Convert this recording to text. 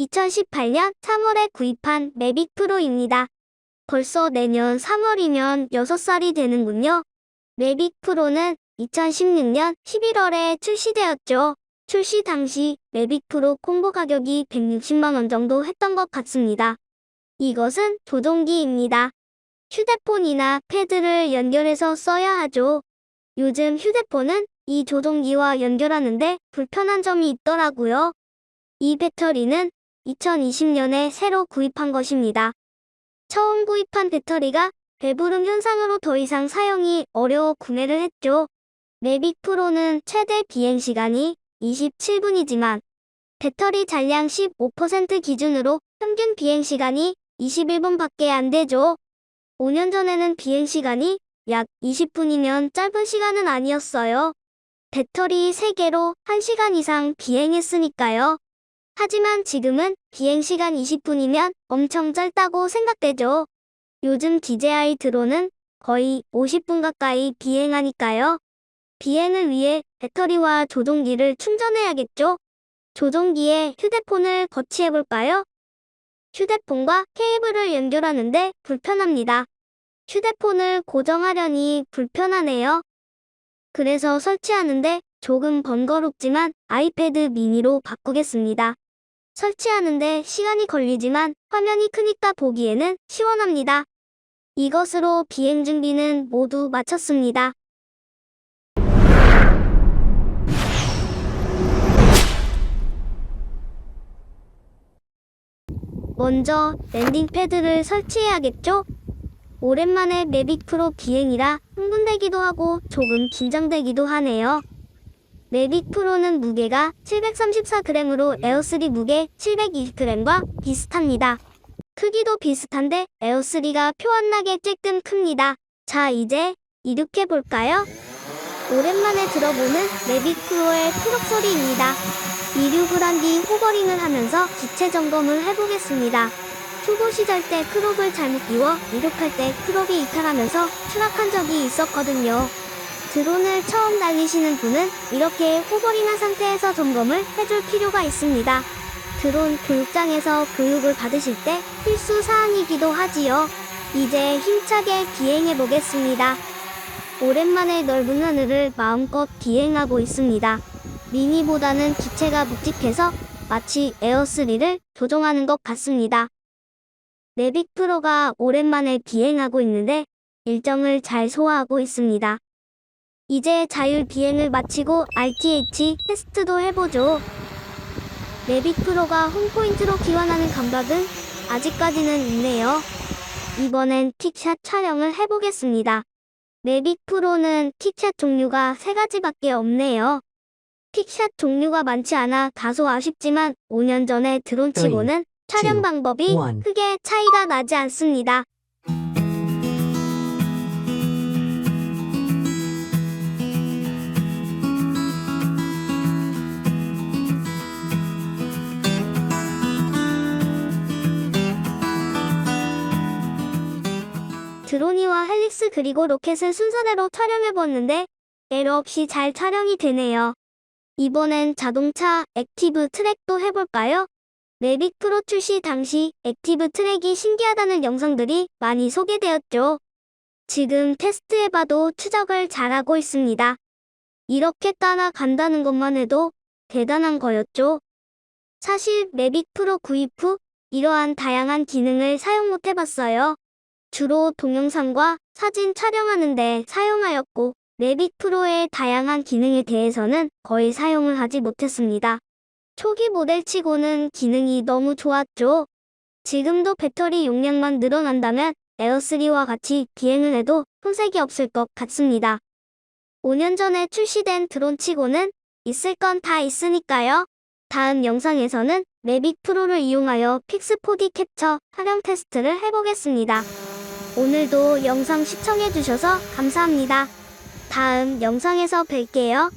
2018년 3월에 구입한 매빅 프로입니다. 벌써 내년 3월이면 6살이 되는군요. 매빅 프로는 2016년 11월에 출시되었죠. 출시 당시 매빅 프로 콤보 가격이 160만원 정도 했던 것 같습니다. 이것은 조종기입니다. 휴대폰이나 패드를 연결해서 써야 하죠. 요즘 휴대폰은 이 조종기와 연결하는데 불편한 점이 있더라고요. 이 배터리는 2020년에 새로 구입한 것입니다. 처음 구입한 배터리가 배부름 현상으로 더 이상 사용이 어려워 구매를 했죠. 매빅 프로는 최대 비행 시간이 27분이지만 배터리 잔량 15% 기준으로 평균 비행 시간이 21분밖에 안 되죠. 5년 전에는 비행 시간이 약 20분이면 짧은 시간은 아니었어요. 배터리 3개로 1시간 이상 비행했으니까요. 하지만 지금은 비행 시간 20분이면 엄청 짧다고 생각되죠. 요즘 DJI 드론은 거의 50분 가까이 비행하니까요. 비행을 위해 배터리와 조종기를 충전해야겠죠? 조종기에 휴대폰을 거치해 볼까요? 휴대폰과 케이블을 연결하는데 불편합니다. 휴대폰을 고정하려니 불편하네요. 그래서 설치하는데 조금 번거롭지만 아이패드 미니로 바꾸겠습니다. 설치하는데 시간이 걸리지만 화면이 크니까 보기에는 시원합니다. 이것으로 비행 준비는 모두 마쳤습니다. 먼저 랜딩 패드를 설치해야겠죠? 오랜만에 매빅 프로 비행이라 흥분되기도 하고 조금 긴장되기도 하네요. 매빅 프로는 무게가 734g으로 에어3 무게 720g과 비슷합니다. 크기도 비슷한데 에어3가 표 안 나게 쬐끔 큽니다. 자, 이제 이륙해 볼까요? 오랜만에 들어보는 매빅 프로의 트럭 소리입니다. 이륙을 한 뒤 호버링을 하면서 기체 점검을 해보겠습니다. 초보 시절 때 크롭을 잘못 끼워 이륙할 때 크롭이 이탈하면서 추락한 적이 있었거든요. 드론을 처음 날리시는 분은 이렇게 호버링한 상태에서 점검을 해줄 필요가 있습니다. 드론 교육장에서 교육을 받으실 때 필수 사항이기도 하지요. 이제 힘차게 비행해 보겠습니다. 오랜만에 넓은 하늘을 마음껏 비행하고 있습니다. 미니보다는 기체가 묵직해서 마치 에어3를 조종하는 것 같습니다. 매빅 프로가 오랜만에 비행하고 있는데 일정을 잘 소화하고 있습니다. 이제 자율 비행을 마치고 RTH 테스트도 해보죠. 매빅 프로가 홈포인트로 기원하는 감각은 아직까지는 있네요. 이번엔 킥샷 촬영을 해보겠습니다. 매빅 프로는 킥샷 종류가 세 가지밖에 없네요. 킥샷 종류가 많지 않아 다소 아쉽지만 5년 전에 드론치고는 촬영 방법이. 크게 차이가 나지 않습니다. 드로니와 헬릭스 그리고 로켓을 순서대로 촬영해봤는데 에러 없이 잘 촬영이 되네요. 이번엔 자동차 액티브 트랙도 해볼까요? 매빅 프로 출시 당시 액티브 트랙이 신기하다는 영상들이 많이 소개되었죠. 지금 테스트해봐도 추적을 잘하고 있습니다. 이렇게 따라간다는 것만 해도 대단한 거였죠. 사실 매빅 프로 구입 후 이러한 다양한 기능을 사용 못 해봤어요. 주로 동영상과 사진 촬영하는 데 사용하였고 매빅 프로의 다양한 기능에 대해서는 거의 사용을 하지 못했습니다. 초기 모델치고는 기능이 너무 좋았죠. 지금도 배터리 용량만 늘어난다면 에어3와 같이 비행을 해도 손색이 없을 것 같습니다. 5년 전에 출시된 드론치고는 있을 건 다 있으니까요. 다음 영상에서는 매빅 프로를 이용하여 픽스4D 캡처 촬영 테스트를 해보겠습니다. 오늘도 영상 시청해주셔서 감사합니다. 다음 영상에서 뵐게요.